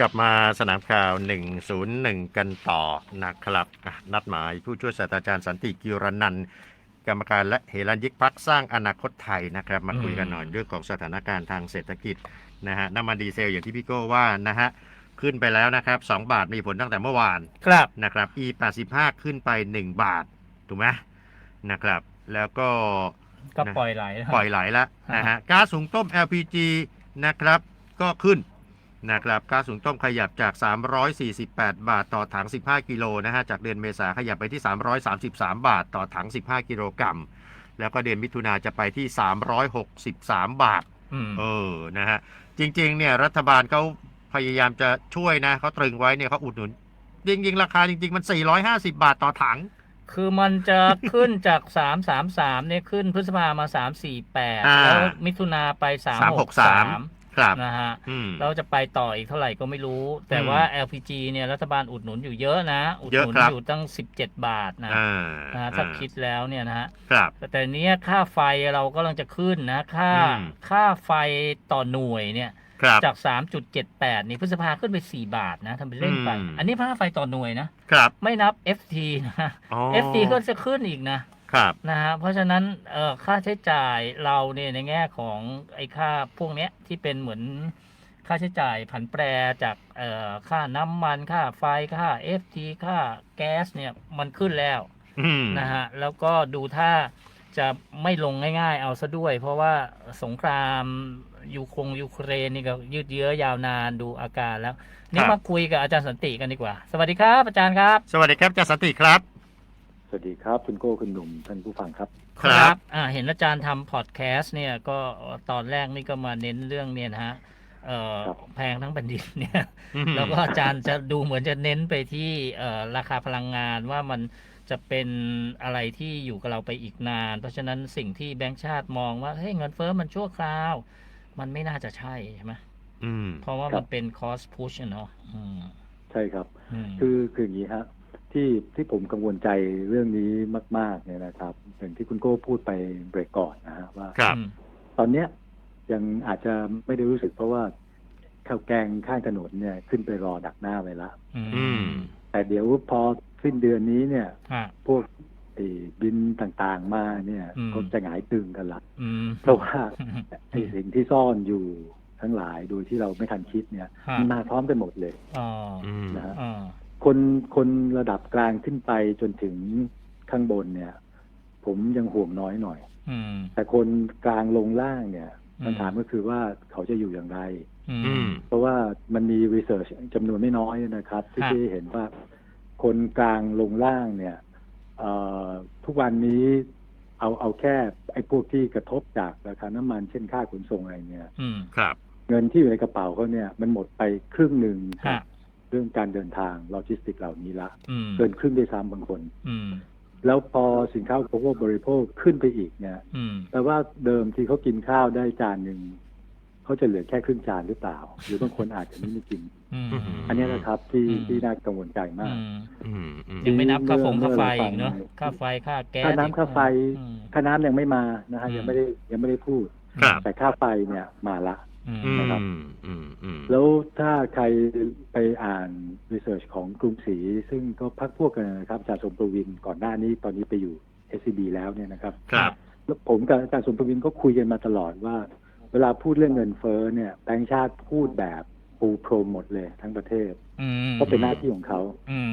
กลับมาสนามข่าว 101 กันต่อนะครับอะนัดหมายผู้ช่วยศาสตราจารย์สันติกิรนันท์กรรมการและเฮรัญยิกพักสร้างอนาคตไทยนะครับ มาคุยกันหน่อยเรื่องของสถานการณ์ทางเศรษฐกิจนะฮะน้ำมันดีเซลอย่างที่พี่โก้ว่านะฮะขึ้นไปแล้วนะครับ 2 บาทมีผลตั้งแต่เมื่อวานครับนะครับ e 8 5 ขึ้นไป 1 บาท ถูกไหมนะครับ แล้วก็ก็ปล่อยไหลนะปล่อยไหลแล้วนะฮะก๊าซหุงต้ม LPG นะครับ ก็ขึ้น นะครับก๊าซหุงต้มขยับจาก 348 บาทต่อถัง 15 กิโลนะฮะ จากเดือนเมษาขยับไปที่ 333 บาทต่อถัง 15 กิโลกรัม แล้วก็เดือนมิถุนาจะไปที่ 363 บาทอืมเออ นะฮะ จริง ๆ เนี่ย รัฐบาลเขาพยายามจะช่วยนะ เขาตรึงไว้เนี่ยเขาอุดหนุน จริง ๆ ราคาจริง ๆ มัน 450 บาทต่อถัง คือมันจะขึ้นจาก 3 3 3เนี่ยขึ้นพฤษภามา 3 4อ่า8แล้วมิถุนาไป 3 6 3 ครับนะฮะอืม เราจะไปต่ออีกเท่าไหร่ก็ไม่รู้ แต่อืมว่า LPG เนี่ยรัฐบาลอุดหนุนอยู่เยอะนะ อุดหนุนเยอะครับ อยู่ตั้ง 17 บาทนะอ่านะฮะถ้าอ่คิดแล้วเนี่ยนะฮะครับ แต่แต่เนี้ยค่าไฟเรากำลังจะขึ้นนะค่าอืม ค่าไฟต่อหน่วยเนี่ยครับ จาก 3.78 นี่พฤษภาขึ้นไป 4 บาทนะทำเป็นเล่นไป อืม อันนี้ค่าไฟต่อหน่วยนะ ครับไม่นับ FT นะ อ๋อ FT ก็จะขึ้นอีกนะ ครับนะฮะเพราะฉะนั้นเอ่อค่าใช้จ่ายเราเนี่ยในแง่ของไอ้ค่าพวกเนี้ยที่เป็นเหมือนค่าใช้จ่ายผันแปรจากเอ่อค่าน้ำมันค่าไฟค่า FT ค่าแก๊สเนี่ยมันขึ้นแล้วอืมนะฮะแล้วก็ดูถ้าจะไม่ลงง่าย ๆ เอาซะด้วย เพราะว่าสงครามยูคงยูเครนนี่ก็ยืดเยื้อยาวนานดูอาการแล้ว นี่มาคุยกับอาจารย์สันติกันดีกว่า สวัสดีครับอาจารย์ครับ สวัสดีครับอาจารย์สันติครับ สวัสดีครับ คุณโก้คุณหนุ่มท่านผู้ฟังครับ ครับอ่าเห็นอาจารย์ทำพอดแคสต์เนี่ยก็ตอนแรกนี่ก็มาเน้นเรื่องเนี่ยนะฮะเอ่อครับแพงทั้งแผ่นดินเนี่ย แล้วก็อาจารย์จะดูเหมือนจะเน้นไปที่เอ่อราคาพลังงานว่ามันจะเป็นอะไรที่อยู่กับเราไปอีกนาน เพราะฉะนั้นสิ่งที่แบงก์ชาติมองว่าเฮ้ยเงินเฟ้อมันชั่วคราว มันไม่น่าจะใช่ใช่ไหมอืมเพราะว่าครัมันบเป็น cost push อะเนาะอืมใช่ครับอืมคือคืออย่างนี้ฮะ ที่ที่ผมกังวลใจเรื่องนี้มาก ๆ เนี่ยนะครับอย่างที่คุณโก้พูดไปเบรกก่อนนะฮะว่าครับอืมตอนเนี้ยยังอาจจะไม่ได้รู้สึกเพราะว่าข้าวแกงข้างถนนเนี่ยขึ้นไปรอดักหน้าไว้ละอือืม แต่เดี๋ยวพอสิ้นเดือนนี้เนี่ย ฮะ พวกไอ้บินต่างๆมาเนี่ยอืม ก็จะหงายตึงกันละอืมเพราะว่าไอ้สิ่งที่ซ่อนอยู่ทั้งหลายโดยที่เราไม่ทันคิดเนี่ยฮะมันมาพร้อมกันหมดเลยอ๋ออืมนะฮะอ๋อ คนคนระดับกลางขึ้นไปจนถึงข้างบนเนี่ย ผมยังห่วงน้อยหน่อยอืมแต่คนกลางลงล่างเนี่ยอืมคำถามก็คือว่าเขาจะอยู่อย่างไรอือืมมเพราะว่ามันมีรีเสิร์ชจำนวนไม่น้อยนะครับ ที่ฮะที่เห็นว่าคนกลางลงล่างเนี่ยเอ่อทุกวันนี้เอาเอาแค่ไอ้พวกที่กระทบจากราคาน้ำมันเช่นค่าขนส่งอะไรเนี่ยอืมครับ เงินที่อยู่ในกระเป๋าเขาเนี่ย มันหมดไปครึ่งหนึ่งกับฮะ เรื่องการเดินทางโลจิสติกเหล่านี้ละอืมเกินครึ่งด้วยซ้ำบางคนอืมแล้วพอสินค้าอุปโภคบริโภคขึ้นไปอีกเนี่ยอืมแปลว่าเดิมที่เขากินข้าวได้จานหนึ่งเขาจะเหลือแค่ครึ่งจานหรือเปล่า หรือบางคนอาจจะไม่ได้กินอืมอันนี้นะครับที่อืมที่น่ากังวลใจมากอืมอืมอืมยังไม่นับค่าฟงเมื่ค่าอไฟเราฟัอีงกเนาะค่าไฟค่าแก๊สค่าน้ำค่าไฟอืมค่าน้ำยังไม่มานะฮะอืมยังไม่ได้ยังไม่ได้พูดครับแต่ค่าไฟเนี่ยมาละอืมอืม นะครับอืมอืมแล้วถ้าใครไปอ่านรีเสิร์ชของกรุงศรีซึ่งก็พักพวกกันนะครับอาจารย์สมประวินก่อนหน้านี้ตอนนี้ไปอยู่ SCB แล้วเนี่ยนะครับ ครับแล้วผมกับอาจารย์สมประวินก็คุยกันมาตลอดว่า เวลาพูดเรื่องเงินเฟ้อเนี่ยแบงก์ชาติพูดแบบปูพรมหมดเลยทั้งประเทศอืมก็เป็นหน้าที่ของเขาอืม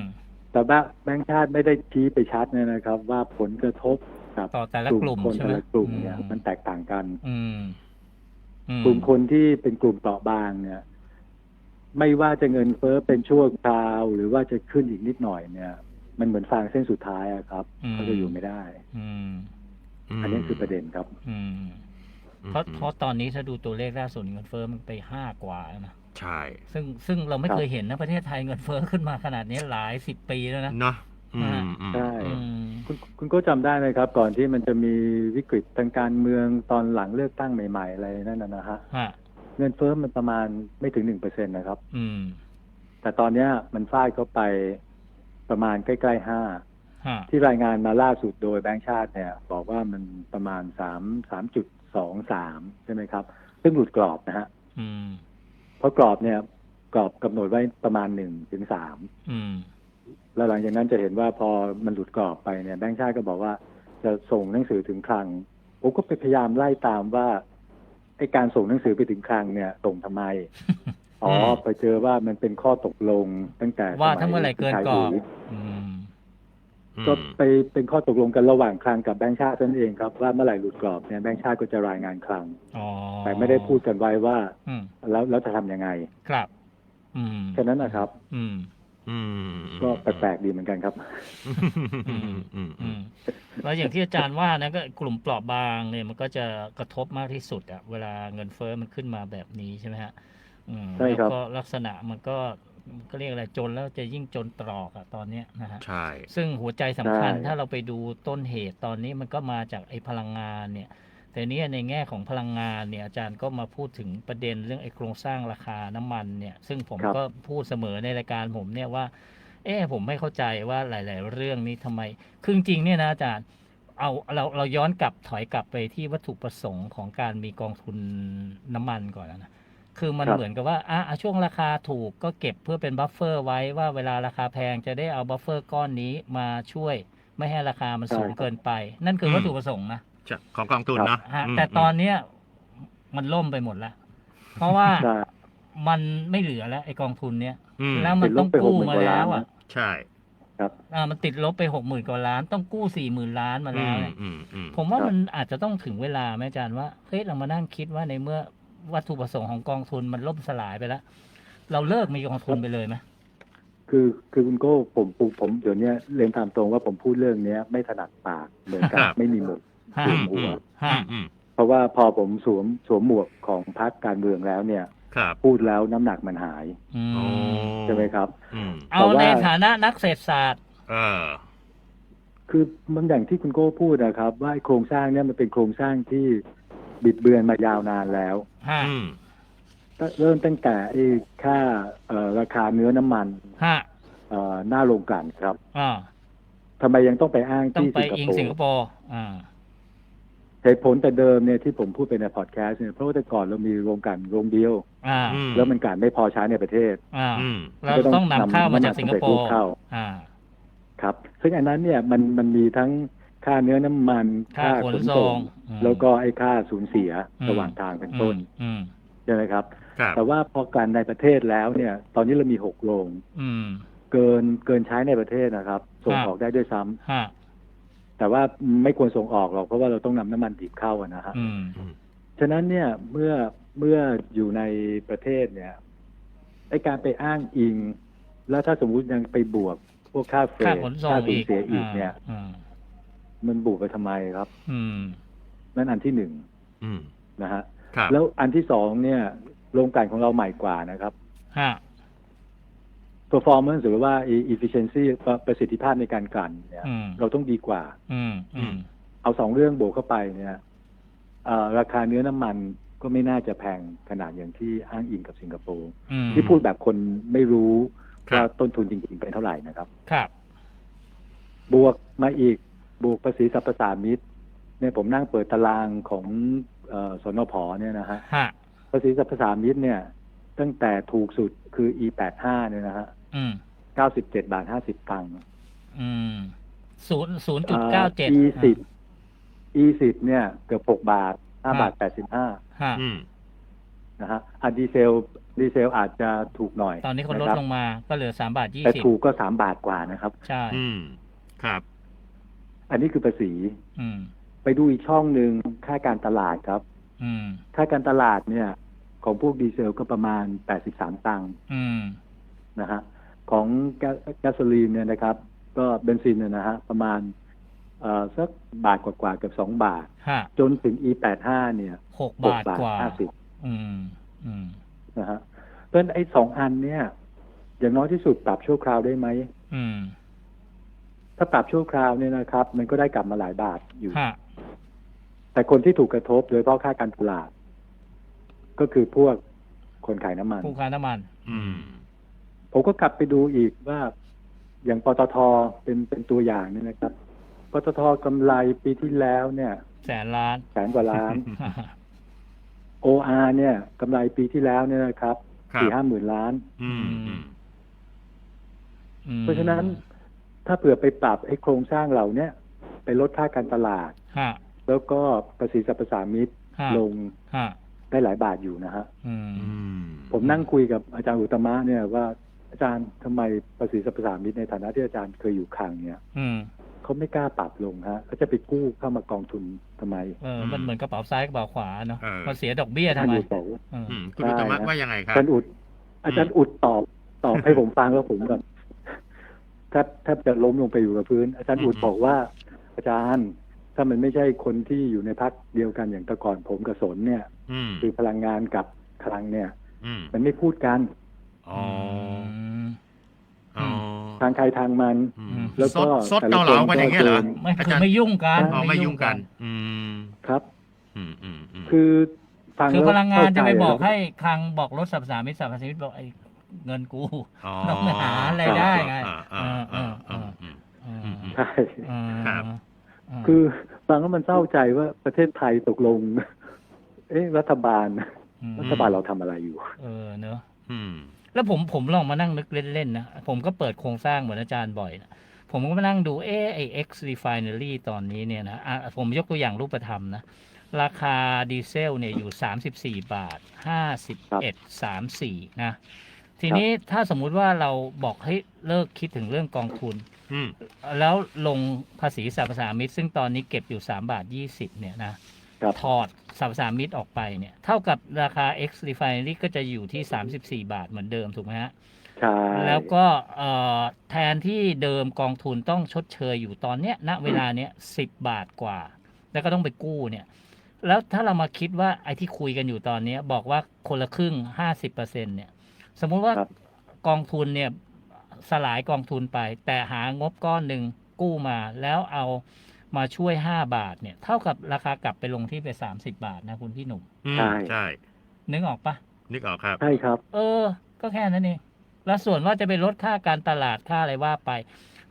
แต่ว่าแบงก์ชาติไม่ได้ชี้ไปชัดเนี่ยนะครับ ว่าผลกระทบกับต่อแต่ละกลุ่มคนใช่ไหมแต่ละกลุ่มเนี่ยอืมันแตกต่างกันอืมอืม กลุ่มคนที่เป็นกลุ่มเปราะบางเนี่ย ไม่ว่าจะเงินเฟ้อเป็นชั่วคราว หรือว่าจะขึ้นอีกนิดหน่อยเนี่ย มันเหมือนฟางเส้นสุดท้ายอะครับเขาจะอยู่ไม่ได้ อืมอันนี้คือประเด็นครับ อืมเพราะเพราะตอนนี้ถ้าดูตัวเลขล่าสุดเงินเฟ้อมันไปห้ากว่าแล้วนะใช่ ซึ่งซึ่งเราไม่ครับเคยเห็นนะประเทศไทยเงินเฟ้อขึ้นมาขนาดนี้หลายสิบปีแล้วนะเนาะอืมอืม ใช่อืมคุณคุณก็จำได้ไหมครับ ก่อนที่มันจะมีวิกฤตทางการเมืองตอนหลังเลือกตั้งใหม่ ๆ อะไรนั่นนะนะฮะฮะเงินเฟ้อมันประมาณไม่ถึงหนึ่งเปอร์เซ็นตนะครับ อืมแต่ตอนเนี้ยมันฟาดเข้าไปประมาณใกล้ๆห้าฮะที่รายงานมาล่าสุดโดยแบงก์ชาติเนี่ย บอกว่ามันประมาณสามสามจุดสองสามใช่ไหมครับ ซึ่งหลุดกรอบนะฮะอืม เพราะกรอบเนี่ย กรอบกำหนดไว้ประมาณหนึ่งถึงสาม อืม แล้วหลังจากนั้นจะเห็นว่าพอมันหลุดกรอบไปเนี่ยแบงค์ชาติก็บอกว่าจะส่งหนังสือถึงคลัง ผมก็ไปพยายามไล่ตามว่าไอการส่งหนังสือไปถึงคลังเนี่ยส่งทำไมอ๋ออืมไปเจอว่ามันเป็นข้อตกลงตั้งแต่ว่าสยถ้าเมื่อไหร่เกินชายกรอบอุ๋ยอืมก็ไปเป็นข้อตกลงกันระหว่างคลังกับแบงค์ชาตินั่นเองครับว่าเมื่อไหร่หลุดกรอบเนี่ยแบงค์ชาติก็จะรายงานคลังอ๋อแต่ไม่ได้พูดกันไว้ว่าอืมแล้วแล้วจะทำยังไง ครับอืมแค่นั้นนะครับ อืมอืม ก็แปลกๆดีเหมือนกันครับอืมอืมอืมอืมแล้วอย่างที่อาจารย์ว่านะก็กลุ่มเปราะบางเนี่ยมันก็จะกระทบมากที่สุดอะเวลาเงินเฟ้อมันขึ้นมาแบบนี้ใช่ไหมฮะอืมใช่ครับแล้วก็ลักษณะมันก็ก็เรียกอะไรจนแล้วจะยิ่งจนตรอกอะตอนเนี้ยนะฮะใช่ซึ่งหัวใจสำคัญใช่ถ้าเราไปดูต้นเหตุตอนนี้มันก็มาจากไอ้พลังงานเนี่ย แต่เนี้ในแง่ของพลังงานเนี่ยอาจารย์ก็มาพูดถึงประเด็นเรื่องไอ้โครงสร้างราคาน้ำมันเนี่ย ซึ่งผมครับก็พูดเสมอในรายการผมเนี่ยว่า เออผมไม่เข้าใจว่าหลาย ๆ เรื่องนี้ทำไม คือจริงๆเนี่ยนะอาจารย์เอาเราเราย้อนกลับถอยกลับไปที่วัตถุประสงค์ของการมีกองทุนน้ำมันก่อนนะคือมันครับเหมือนกับว่าอะอะช่วงราคาถูกก็เก็บเพื่อเป็นบัฟเฟอร์ไว้ว่าเวลาราคาแพงจะได้เอาบัฟเฟอร์ก้อนนี้มาช่วย ไม่ให้ราคามันสูงเกินไป นั่นคือวัตถุประสงค์นะจะ ของกองทุนเนาะฮะมแต่ตอนเนี้ยมันล่มไปหมดแล้ว เพราะว่าใช่ มันไม่เหลือแล้วไอ้กองทุนเนี้ยอืมแล้วมันต้องกู้มาแล้วอะใช่ครับอ่ามันติดลบไปหกหมื่นกว่าล้าน ต้องกู้สี่หมื่นล้านมาอืแล้วมเนี่ยอืมอืมผมว่าครับ มันอาจจะต้องถึงเวลาไหมอาจารย์ว่าเฮ้ยเรามานั่งคิดว่าในเมื่อวัตถุประสงค์ของกองทุนมันล่มสลายไปแล้ว เราเลิกมีกองทุนไปเลยไหมคือคือคุณโก้ผมผมผมเดี๋ยวเนี้ยเรียนตามตรงว่าผมพูดเรื่องเนี้ย ไม่ถนัดปากเหมือนกับไม่มีหมวก ฮะอือืมมอืมฮะอืมเพราะว่าพอผมสวมสวมหมวกของพรรคการเมืองแล้วเนี่ย ครับพูดแล้วน้ำหนักมันหายอืมโอ้ใช่ไหมครับ อืมเอาแต่ว่าในฐานะนักเศรษฐศาสตร์ เออ คือบางอย่างที่คุณโก้พูดนะครับ ว่าไอ้โครงสร้างเนี่ยมันเป็นโครงสร้างที่บิดเบือนมายาวนานแล้วฮะ อืมเริ่มตั้งแต่ไอ้ค่าเอ่อราคาเนื้อน้ำมันฮะเอ่อหน้าโรงกลั่นครับอ่าทำไมยังต้องไปอ้างต้องที่ไปสิงคอิงโปสิงคร์โปร์อ่า เหตุผลแต่เดิมเนี่ยที่ผมพูดไปในพอดแคสต์เนี่ยเพราะว่าแต่ก่อนเรามีโรงกลั่นโรงเดียว อ่าอืมแล้วมันกลั่นไม่พอใช้ในประเทศอ่าอืม เราต้องนำเข้ามาจากสิงคโปน้ำมันสำเร็จรูร์ปเข้าอ่า ครับ ซึ่งอันนั้นเนี่ยมันมันมีทั้งค่าเนื้อน้ำมันค่าขนส่ง อืมแล้วก็ไอ้ค่าสูญเสียอืม ระหว่างทางเป็นต้นอืมใช่ไหมครับ ครับ แต่ว่าพอการในประเทศแล้วเนี่ย ตอนนี้เรามีหกโรง อืม เกินเกินใช้ในประเทศนะครับ ส่งครับ ออกได้ด้วยซ้ำฮะ แต่ว่าไม่ควรส่งออกหรอกเพราะว่าเราต้องนำน้ำมันดิบเข้าอะนะฮะอืมฉะนั้นเนี่ยเมื่อเมื่ออยู่ในประเทศเนี่ยไอการไปอ้างอิง แล้วถ้าสมมุติยังไปบวกพวกค่าเฟรค่าทขนส่งค่าสูอีญกเสียอีกเนี่ยอ่ามันบวกไปทำไมครับ อืมนั่นอันที่หนึ่งอืมนะฮะครับแล้วอันที่สองเนี่ยโรงกลั่นของเราใหม่กว่านะครับฮะ performance หรือว่า efficiency ประสิทธิภาพในการกลั่นเนี่ย อืม เราต้องดีกว่า อืมอืมเอาสองเรื่องบวกเข้าไปเนี่ยเอ่อราคาเนื้อน้ำมันก็ไม่น่าจะแพงขนาดอย่างที่อ้างอิงกับสิงคโปร์อืมที่พูดแบบคนไม่รู้ครับว่าต้นทุนจริงๆเป็นเท่าไหร่นะครับ ครับ บวกมาอีกบวกภาษีสรรพสามิตเนี่ยผมนั่งเปิดตารางของเออสนพเนี่ยนะฮะฮะ ภาษีสรรพสามิตเนี่ย ตั้งแต่ถูกสุดคือ e85 เนี่ยนะฮะ อืม97บาท50ตังค์อืมศูนย์ศูนย์จุดเก้าเจ็ด e10 e10 เนี่ย เกือบ6บาท5บาท85ฮะอืมนะฮะอะดีเซลดีเซลอาจจะถูกหน่อย ตอนนี้เขาลดะครับลงมาก็เหลือสามบาทยี่แต่สิบถูกก็3บาทกว่านะครับ ใช่ อืม ครับ อันนี้คือภาษี อืม ไปดูอีกช่องหนึ่งค่าการตลาดครับ อืม ค่าการตลาดเนี่ย ของพวกดีเซลก็ประมาณ83ตังค์อืมนะฮะ ของแก๊สแก๊สโซลีนเนี่ยนะครับ ก็เบนซินเนี่ยนะฮะประมาณเอ่อสักบาทกว่าๆเกือบสองบาทฮะจนถึง e85 เนี่ยหกหกบาทบาทกว่าห้าสิบอืมอืมนะฮะเพราะฉะนั้นไอ้สองอันเนี่ย อย่างน้อยที่สุดปรับชั่วคราวได้ไหมอืมถ้าปรับชั่วคราวเนี่ยนะครับ มันก็ได้กลับมาหลายบาทอยู่ฮะแต่คนที่ถูกกระทบโดยเฉพาะค่าการตลาด ก็คือพวกคนขายน้ำมันผู้ค้าน้ำมัน อืม ผมก็กลับไปดูอีกว่าอย่างปตทเป็นเป็นตัวอย่างเนี่ยนะครับปตทกำไรปีที่แล้วเนี่ย แสนล้านแสนกว่าล้าน OR เนี่ยกำไรปีที่แล้วเนี่ยนะครับครับสี่ห้าหมื่นล้านอืมอืมอืมเพราะฉะนั้นถ้าเผื่อไปปรับไอ้โครงสร้างเหล่าเนี้ยไปลดค่าการตลาดฮะแล้วก็ภาษีสรรพสามิตฮะลงฮะได้หลายบาทอยู่นะฮะอืมอืมผมนั่งคุยกับอาจารย์อุตตมะเนี่ยว่า อาจารย์ทำไมภาษีสรรพสามิตในฐานะที่อาจารย์เคยอยู่คลังเนี่ยอืมเขาไม่กล้าปรับลงฮะเขาจะไปกู้เข้ามากองทุนทำไมเออมันเหมือนกระเป๋าซ้ายกระเป๋าขวาเนาะเออมันเสียดอกเบี้ยทำท่านไมอุตบอกว่าเอออืมคุณอุตมะว่ายังไงครัอาบจารย์อุด อาจารย์อุดตอบตอบให้ผมฟังแล้วผมแบบแทบแทบจะล้มลงไปอยู่กับพื้น อาจารย์อุดอืมบอกว่า อาจารย์ถ้ามันไม่ใช่คนที่อยู่ในพักเดียวกันอย่างแตะก่อนผมกับสนเนี่ยอืมคือพลังงานกับคลังเนี่ยอืมมันไม่พูดกันอ๋อมอ๋อ ทางใครทางมันอือืมมแล้วก็ซดซดเกาเหลากันอย่างเงี้ยเหรอ ไม่อาคือจารย์ไม่ยุ่งกันอ๋อไม่ยุ่งกัน อืมครับ อืมอืมอืมคือฟังคือแวพลังงานจะไปเข้ใจบอกแล้วให้คลังบอกลดสรรพสามิตสรรพสามิตบอกไอ้เงินกูอ๋อต้องหาอะไรได้ไงอ่าอ่าอ่าอ่าอืมอืมอืมใช่อืมครับมคือฟังแล้วมันเศร้าใจว่าประเทศไทยตกลง เอ๊ะรัฐบาลอืมรัฐบาลเราทำอะไรอยู่ เออเนอะอืม แล้วผมผมลองมานั่งนึกเล่นๆนะ ผมก็เปิดโครงสร้างเหมือนอาจารย์บ่อยนะผมก็มานั่งดูเออไอ X refinery ตอนนี้เนี่ยนะอะผมยกตัวอย่างรูปธรรมนะ ราคาดีเซลเนี่ยอยู่ 34 บาท 51 34 นะ ทีนี้ถ้าสมมุติว่าเราบอกให้เลิกคิดถึงเรื่องกองทุนอืมแล้วลงภาษีสรรพสามิตซึ่งตอนนี้เก็บอยู่ 3 บาท 20 เนี่ยนะ ครับ ถอดสรรพสามิตออกไปเนี่ย เท่ากับราคา X refinery ก็จะอยู่ที่ 34 บาทเหมือนเดิมถูกไหมฮะ ใช่แล้วก็เอ่อแทนที่เดิมกองทุนต้องชดเชยอยู่ตอนเนี้ยณเวลาเนี้ยสิบบาทกว่า แล้วก็ต้องไปกู้เนี่ย แล้วถ้าเรามาคิดว่าไอ้ที่คุยกันอยู่ตอนเนี้ย บอกว่าคนละครึ่งห้าสิบเปอร์เซ็นเนี่ย สมมุติว่าครับ กองทุนเนี่ยสลายกองทุนไป แต่หางบก้อนหนึ่งกู้มาแล้วเอา มาช่วยห้าบาทเนี่ย เท่ากับราคากลับไปลงที่ไปสามสิบาทนะคุณพี่หนุ่มอืมใช่ ใช่ นึกออกปะนึกออกครับ ใช่ครับ เออ ก็แค่นั้นเองแล้วส่วนว่าจะไปลดค่าการตลาดค่าอะไรว่าไป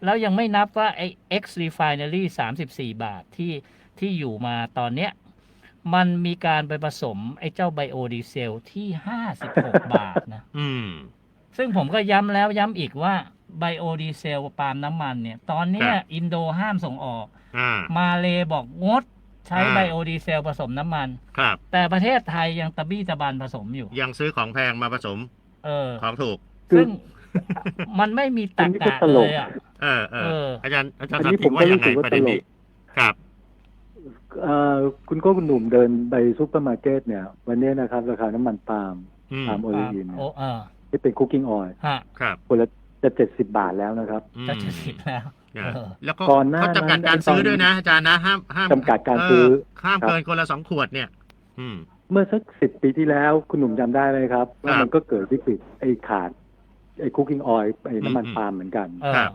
แล้วยังไม่นับว่าไอ้ X refinery 34 บาทที่ที่อยู่มาตอนเนี้ย มันมีการไปผสมไอ้เจ้าไบโอดีเซลที่ 56 บาทนะ อืม ซึ่งผมก็ย้ำแล้วย้ำอีกว่าไบโอดีเซลปาล์มน้ำมันเนี่ย ตอนเนี้ยครับ อินโดห้ามส่งออก อ่า มาเลบอกงดใช้อ่า ไบโอดีเซลผสมน้ำมัน ครับ แต่ประเทศไทยยังตะบี้ตะบันผสมอยู่ ยังซื้อของแพงมาผสมเออ ของถูกคือซึ่งมันไม่มีตรรอันนี้ก็กะตลเลกยอะ เออเอเอออ อาจารย์อาจารย์อันสันนี้ติผมว่าก็ยัรู้งไงสึกว่าประเด็นตลนี้กครับ เอ่อคุณโก้คุณหนุ่มเดินไปซูเปอร์มาร์เก็ตเนี่ย วันนี้นะครับ ราคาน้ำมันปาล์มอืมปาล์มโอลีนโอเออที่เป็นคุกกิ้งออยล์ฮะ ครับคนละจะเจ็ดสิบาทแล้วนะครับ อืมจะจะสิบแล้ว นะเออแล้วก็ก่อนหน้าเขาจำกัดการนั้นซื้อตอนด้วยนะอาจารย์นะห้ามห้ามจำกัดการซื้อเห้ามครับเกินคนละสองขวดเนี่ย อืม เมื่อสักสิบปีที่แล้วคุณหนุ่มจำได้ไหมครับว่าครับมันก็เกิดวิกฤตไอ้ขาดไอ้คุกกิ้งออยล์ไอ้น้ำมันอืมปาล์มเหมือนกันเออครับ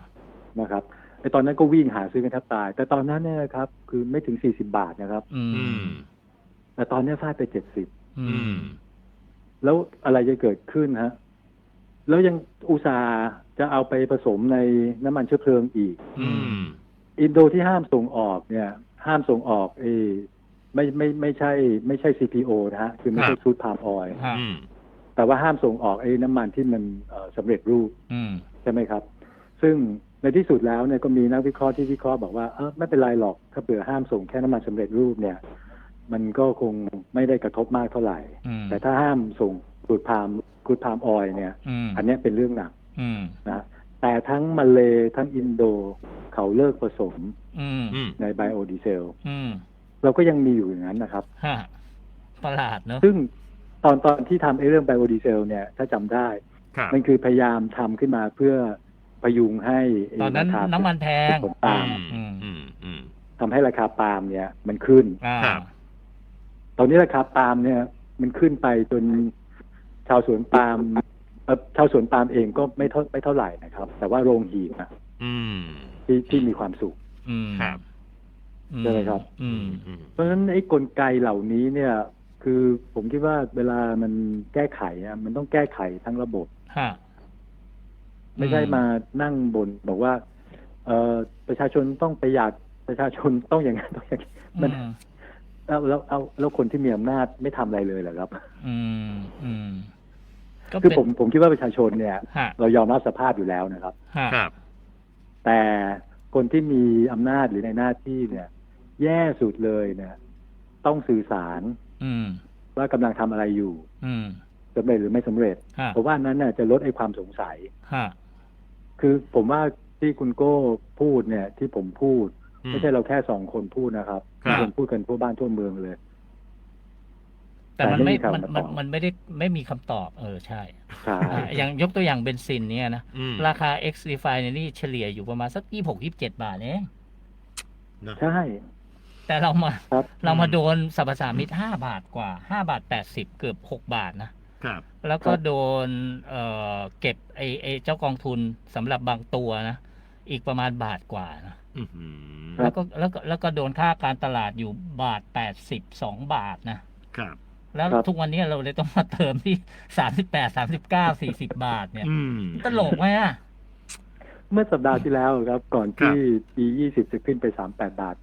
นะครับไอ้ตอนนั้นก็วิ่งหาซื้อกันแทบตาย แต่ตอนนั้นเนี่ยนะครับ คือไม่ถึงสี่สิบาทนะครับ อือืมมแต่ตอนนี้ฟาดไปเจ็ดสิบอือืมมแล้วอะไรจะเกิดขึ้นฮะ แล้วยังอุตส่าห์จะเอาไปผสมในน้ำมันเชื้อเพลิงอีก อืม อินโดที่ห้ามส่งออกเนี่ย ห้ามส่งออกเออไม่ไม่ไม่ใช่ ไม่ใช่ CPO นะฮะคือไม่ใช่ครับ ซูดพามออยล์ฮะอืม แต่ว่าห้ามส่งออกไอ้น้ำมันที่มันเอ่อสำเร็จรูป อืม ใช่ไหมครับ ซึ่งในที่สุดแล้วเนี่ยก็มีนักวิเคราะห์ที่วิเคราะห์บอกว่าเออไม่เป็นไรหรอก ถ้าเผื่อห้ามส่งแค่น้ำมันสำเร็จรูปเนี่ย มันก็คงไม่ได้กระทบมากเท่าไหร่ อืม แต่ถ้าห้ามส่งกูดพาม กูดพามออยล์เนี่ยอืมอันเนี้ยเป็นเรื่องหนักอืมนะแต่ทั้งมาเลทั้งอินโดเขาเลิกผสมอืมอืมในไบโอดีเซลอืมเราก็ยังมีอยู่อย่างนั้นนะครับฮะประหลาดเนอะซึ่งตอนตอนที่ทำไอ้เรื่องไบโอดีเซลเนี่ย ถ้าจำได้ครับมันคือพยายามทำขึ้นมาเพื่อพยุงให้ไตอนนั้นราคาน้ำมันแพงผลปาล์มอืมอืมอืมทำให้ราคาปาล์มเนี่ย มันขึ้นอ่าครับตอนนี้ราคาปาล์มเนี่ย มันขึ้นไปจนชาวสวนปาล์มเอ่อชาวสวนปาล์มเองก็ไม่เท่าไม่เท่าไหร่นะครับ แต่ว่าโรงหีบอะอืมที่ที่มีความสุขอืมครับอืใช่ไหมครับอืมอืมเพราะฉะนั้นไอ้กลไกเหล่านี้เนี่ย คือผมคิดว่าเวลามันแก้ไขอะมันต้องแก้ไขทั้งระบบฮะไม่ใช่มานั่งบนบอกว่า เออประชาชนต้องประหยัดประชาชนต้องอย่างนั้นต้องอย่างนี้มันอืมแล้วแล้วเอาแล้วคนที่มีอำนาจไม่ทำอะไรเลยเหรอครับ อืมอืมก็ คือเป็นผมผมคิดว่าประชาชนเนี่ยฮะเรายอมรับสภาพอยู่แล้วนะครับฮะครับ แต่คนที่มีอำนาจหรือในหน้าที่เนี่ย แย่สุดเลยเนี่ย ต้องสื่อสาร อืมว่ากำลังทำอะไรอยู่ อืมสำเร็จหรือไม่สำเร็จฮะผมว่าอันนั้นน่ะจะลดไอ้ความสงสัยฮะคือผมว่าที่คุณโก้พูดเนี่ย ที่ผมพูดอืมไม่ใช่เราแค่สองคนพูดนะครับครับมีคนพูดกันทั่วบ้านทั่วเมืองเลย แต่มันไม่แต่ไม่มีมันคำตมันอบมันไม่ได้ไม่มีคำตอบ เออใช่ใช่อะอย่างยกตัวอย่างเบนซินเนี่ยนะ อืมราคา X Refine นี่เฉลี่ยอยู่ประมาณสักยี่หกยี่เจ็ดบาทเองเนอะใช่ แต่เรามาครับ เรามาโดนสรรพสามิตห้าบาทกว่าห้าบาทแปดสิบเกือบหกบาทนะ ครับ แล้วก็ครับโดนเอ่อเก็บไอไอเจ้ากองทุนสำหรับบางตัวนะ อีกประมาณบาทกว่านะ อื้อหือครับแล้วก็แล้วก็แล้วก็โดนค่าการตลาดอยู่บาทแปดสิบสองบาทนะ ครับ แล้วครับ ทุกวันนี้เราเลยต้องมาเติมที่สามสิบแปดสามสิบเก้าสี่สิบาทเนี่ย อืม ตลกไหมอะ เมื่อสัปดาห์ที่แล้วครับ ก่อนครับที่ปียี่สิบจะขึ้นไปสามแปดบาท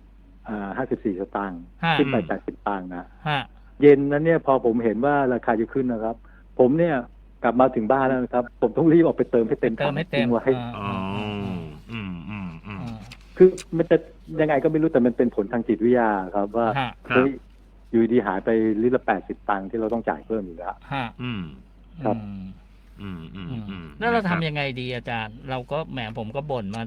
อ่าห้าสิบสี่สตางค์ฮะ ขึ้นไปอืมแปดสิบตังค์นะ ฮะ เย็นนั้นเนี่ยพอผมเห็นว่าราคาจะขึ้นนะครับ ผมเนี่ยกลับมาถึงบ้านแล้วนะครับ ผมต้องรีบออกไปเติมให้เต็มเติมให้เต็มทิ้งไว้อ่าอ๋อ อืมอืมอืม อ่าคือมันจะยังไงก็ไม่รู้แต่มันเป็นผลทางจิตวิทยาครับว่าฮะ ครับ เฮ้ย อยู่ดีหายไปลิตรละแปดสิบตังค์ที่เราต้องจ่ายเพิ่มอยู่แล้ว ฮะอืม ครับ อืมอืมอืมอืมอืมแล้วเรานะคทำบยังไงดีอาจารย์ เราก็แหมผมก็บ่นมา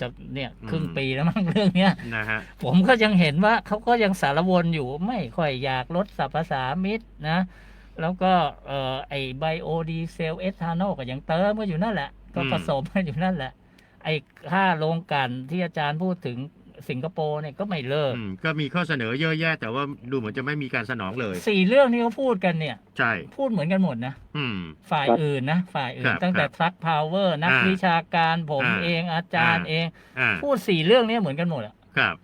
จะเนี่ยอืมครึ่งปีแล้วมั้ง เรื่องเนี้ย นะฮะ ผมก็ยังเห็นว่าเขาก็ยังสารวนอยู่ไม่ค่อยอยากลดสรรพสามิตนะ แล้วก็เอ่อไอไบโอดีเซลเอทานอลก็ยังเติมก็อยู่นั่นแหละ ก็อืม ผสมกันอยู่นั่นแหละ ไอค่าโรงกลันที่อาจารย์พูดถึง สิงคโปร์เนี่ยก็ไม่เลิกอืมก็มีข้อเสนอเยอะแยะ แต่ว่าดูเหมือนจะไม่มีการสนองเลย สี่เรื่องที่เขาพูดกันเนี่ย ใช่ พูดเหมือนกันหมดนะ อืม ฝ่ายครับอื่นนะ ฝ่ายอื่คนรับตั้งแต่ครับทรัคพาวเวอร์นักอ่าวิชาการผมอ่าเองอาจารย์อ่า เอง อ่าพูดสี่เรื่องนี้เหมือนกันหมดอะครับ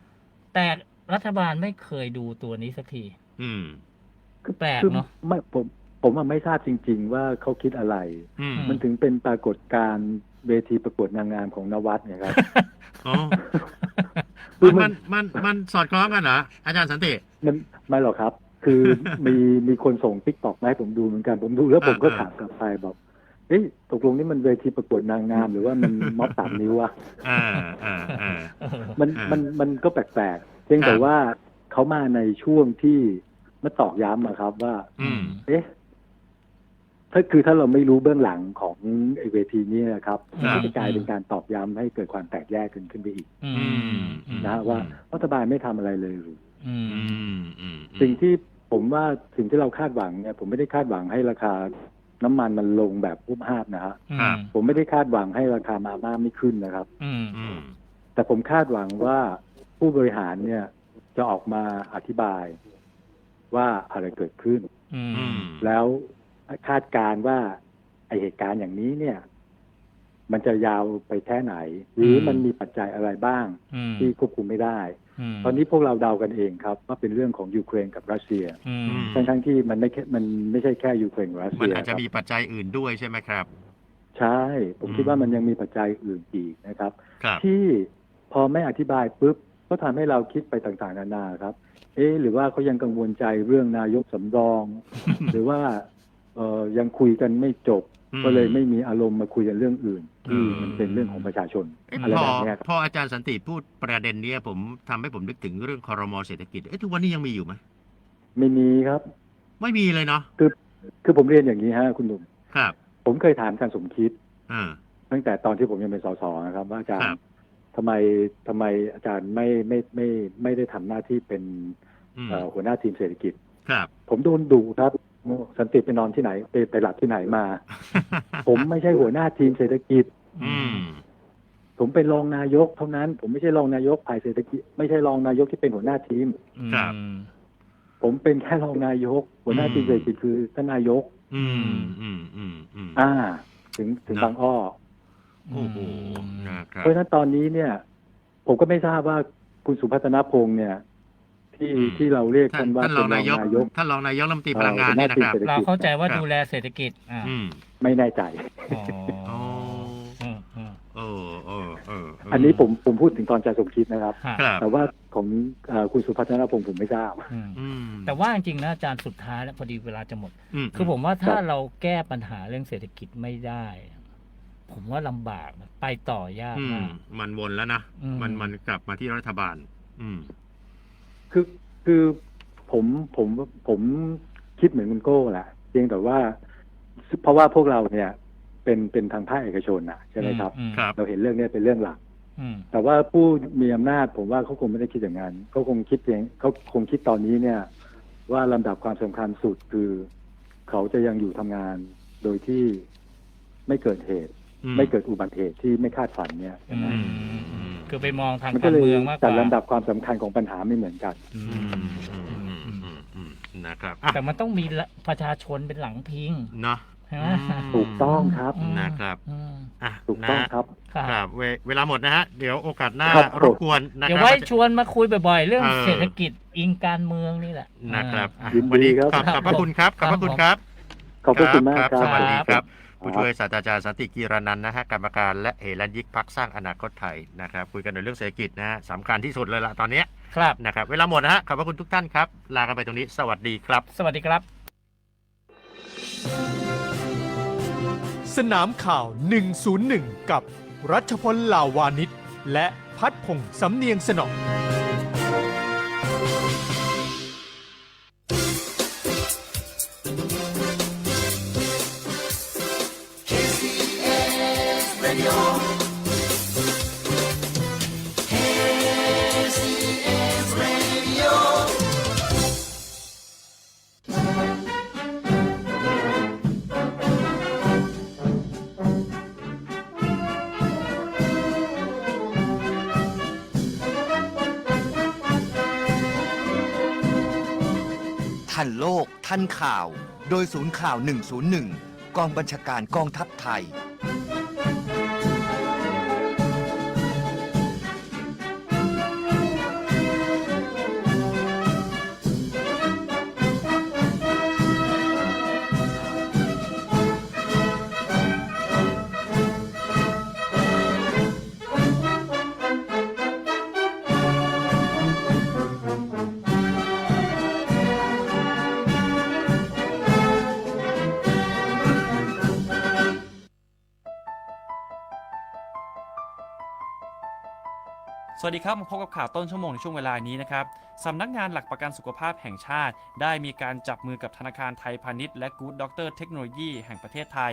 แต่รัฐบาลไม่เคยดูตัวนี้สักที อืมคือแปลกคือเนอะไม่ผมผมอะไม่ทราบจริง ๆ ว่าเขาคิดอะไร อืมมันถึงเป็นปรากฏการณ์เวทีประกวดนางงามของนวัดเนี่ยครับ อ๋อ คือมัมันนมันมันสอดคล้องกันเหรออาจารย์สันติ มันไม่หรอกครับ คือมีมีคนส่งทิกตอกมาให้ผมดูเหมือนกันผมดูแล้วผมก็อ่า ถามกลับไปบอกเอ้ยตกลงนี่มันเวทีประกวดนางงามหรือว่ามันม็อบสามนิ้วอะอ่าอ่าอ่าเออมันอ่ามัมันมันก็แปลกๆเพียงแต่ครับ ว่าเขามาในช่วงที่มาตอกย้ำอะครับว่า อืม เอ๊ะ ถ้าคือถ้าเราไม่รู้เบื้องหลังของไอเวทีนี้นะครับครัมันบก็จะกลายเป็นการตอกย้ำให้เกิดความแตกแยกขึ้นขึ้นไปอีกอืมอืมนะฮะว่ารัฐบาลไม่ทำอะไรเลยหรืออืมอืมอืมสิ่งที่ผมว่าสิ่งที่เราคาดหวังเนี่ยผมไม่ได้คาดหวังให้ราคาน้ำมันมันลงแบบพุบภาพนะฮะครับผมไม่ได้คาดหวังให้ราคามาม่าไม่ขึ้นนะครับอืมอืมแต่ผมคาดหวังว่าผู้บริหารเนี่ยจะออกมาอธิบายว่าอะไรเกิดขึ้นอืมอืมแล้ว คาดการณ์ว่าไอเหตุการณ์อย่างนี้เนี่ย มันจะยาวไปแค่ไหน หรือมันมีปัจจัยอะไรบ้างอืมที่ควบคุมไม่ได้มตอนนี้พวกเราเดากันเองครับ ว่าเป็นเรื่องของยูเครนกับรัสเซียอืมทั้งทั้งๆที่มันไม่แค่มันไม่ใช่แค่ยูเครนกับรัสมันเซียอาจจะครับมีปัจจัยอื่นด้วยใช่ไหมครับ ใช่ผมอืมคิดว่ามันยังมีปัจจัยอื่นอีกนะครับครับที่พอไม่อธิบายปุ๊บก็ทำให้เราคิดไปต่างๆนานาครับ เอ๊ะหรือว่าเขายังกังวลใจเรื่องนายกสำรอง หรือว่า เออยังคุยกันไม่จบ อืม ก็เลยไม่มีอารมณ์มาคุยกันเรื่องอื่นที่อืมมันเป็นเรื่องของประชาชนเอ๊ะอะไรพอแบบเนี้ยครับ พออาจารย์สันติพูดประเด็นเนี้ยผมทำให้ผมนึกถึงเรื่องคอรมอเศรษฐกิจเอ๊ะทุกวันนี้ยังมีอยู่ไหมไม่มีครับ ไม่มีเลยเนาะคือคือผมเรียนอย่างนี้ฮะคุณหนุ่มครับผมเคยถามอาจารย์สมคิด อ่า ตั้งแต่ตอนที่ผมยังเป็นสสนะครับ ว่าอาจารครัย์บ ทำไมทำไมอาจารย์ไม่ไม่ไม่ไม่ได้ทำหน้าที่เป็นอืมเอ่อหัวหน้าทีมเศรษฐกิจ ครับ ผมโดนดุครับ สันติไปนอนที่ไหนไปไปหลับที่ไหนมา ผมไม่ใช่หัวหน้าทีมเศรษฐกิจ อืมผมเป็นรองนายกเท่านั้น ผมไม่ใช่รองนายกฝ่ายเศรษฐกิจไม่ใช่รองนายกที่เป็นหัวหน้าทีม ครับอืมผมเป็นแค่รองนายก หัวหน้าอืมทีมเศรษฐกิจคือท่านนายก อืมอืมอืมอืมอ่า ถึงถึงนะบางอ้อโอ้โหนะครับเพราะฉะนั้นตอนนี้เนี่ย ผมก็ไม่ทราบว่าคุณสุพัฒนพงศ์เนี่ย ที่อืมที่เราเรียกท่ากันนว่าท่านรเป็อนงรองนายกนายกท่านรองนายกรัฐมนตรีเอ่อพลังงานหัวหน้าเนี่ยนะครับทีมเศรษฐเราเข้าใจว่าครับ ดูแลเศรษฐกิจอ่าอืมไม่แน่ใจ อ๋ออ๋ออืมอืมเออเออเออเอันนี้ผมผมพูดถึงตอนอาจารย์สมคิดนะครับ ฮะครับแต่ว่าของเอ่อคุณสุพัฒนพงศ์ผมไม่ทราบ อืมอืมแต่ว่าจริงๆนะอาจารย์สุดท้ายแล้วพอดีเวลาจะหมดอืมคือผมว่าถ้าครับ เราแก้ปัญหาเรื่องเศรษฐกิจไม่ได้ ผมว่าลำบากนะไปต่อยากอืมมาก มันวนแล้วนะ อืม มันมันกลับมาที่รัฐบาล อืม คือคือผมผมผมคิดเหมือนคุณโก้แหละเพียงแต่ว่า เพราะว่าพวกเราเนี่ย เป็นเป็นทางภาคเอกชนนะใช่ไหมครับอืมครับ เราเห็นเรื่องเนี้ยเป็นเรื่องหลัก อืม แต่ว่าผู้มีอำนาจผมว่าเขาคงไม่ได้คิดอย่างนั้นเขาคงคิดเพียงเขาคงคิดตอนนี้เนี่ย ว่าลำดับความสำคัญสุดคือ เขาจะยังอยู่ทำงานโดยที่ไม่เกิดเหตุอืไม่เกิดอุบัติเหตุที่ไม่คาดฝันเนี่ยอืนะ ม คือไปมองทางมันกาก็รเลยเมืองมากกจัดว่าลำดับความสำคัญของปัญหาไม่เหมือนกัน อือืมมอืมอืมอืมอืมนะครับอะแต่มันต้องมีละประชาชนเป็นหลังพิง เนาะใช่ไหม อืม ถูกต้องครับ อืมนะครับ อืมอะถูกต้องนะครับ ครับครับเวเวลาหมดนะฮะ เดี๋ยวโอกาสหน้าครับ รบกวนนะคเดี๋ยวรับ ไว้ชวนมาคุยบ่อยๆ เรื่องเออ เศรษฐกิจอิงการเมืองนี่แหละ นะครับอะยินดีวันนี้ครับ ขอบขอบพระคุณครับ ขอบพระคุณครับ ขอบพระคุณมากครับสวัสดีครับครับ ผู้ช่วยศาสตราจารย์สันติกีรนันท์นะฮะกรรมการและเฮรัญยิกพักสร้างอนาคตไทยนะครับคุยกันในเรื่องเศรษฐกิจนะฮะสำคัญที่สุดเลยละตอนเนี้ยครับ นะครับเวลาหมดนะฮะขอบพระคุณทุกท่านครับ ลากันไปตรงนี้ สวัสดีครับ สวัสดีครับ สนามข่าว 101 กับรัชพลลาวานิชและพัดพงษ์สำเนียงสนอง โลก ทันข่าว โดยศูนย์ข่าว 101 กองบัญชาการกองทัพไทย วัสดีครับมาพบกับข่าวต้นชั่วโมงในช่วงเวลานี้นะครับสำนักงานหลักประกันสุขภาพแห่งชาติ ได้มีการจับมือกับธนาคารไทยพาณิชย์และกู๊ดด็อกเตอร์เทคโนโลยีแห่งประเทศไทย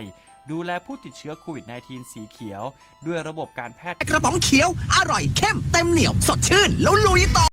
ดูแลผู้ติดเชื้อโควิด -19 สีเขียว ด้วยระบบการแพทย์กระป๋องเขียว อร่อยเข้มเต็มเหนียว สดชื่นแล้วลุยต่อ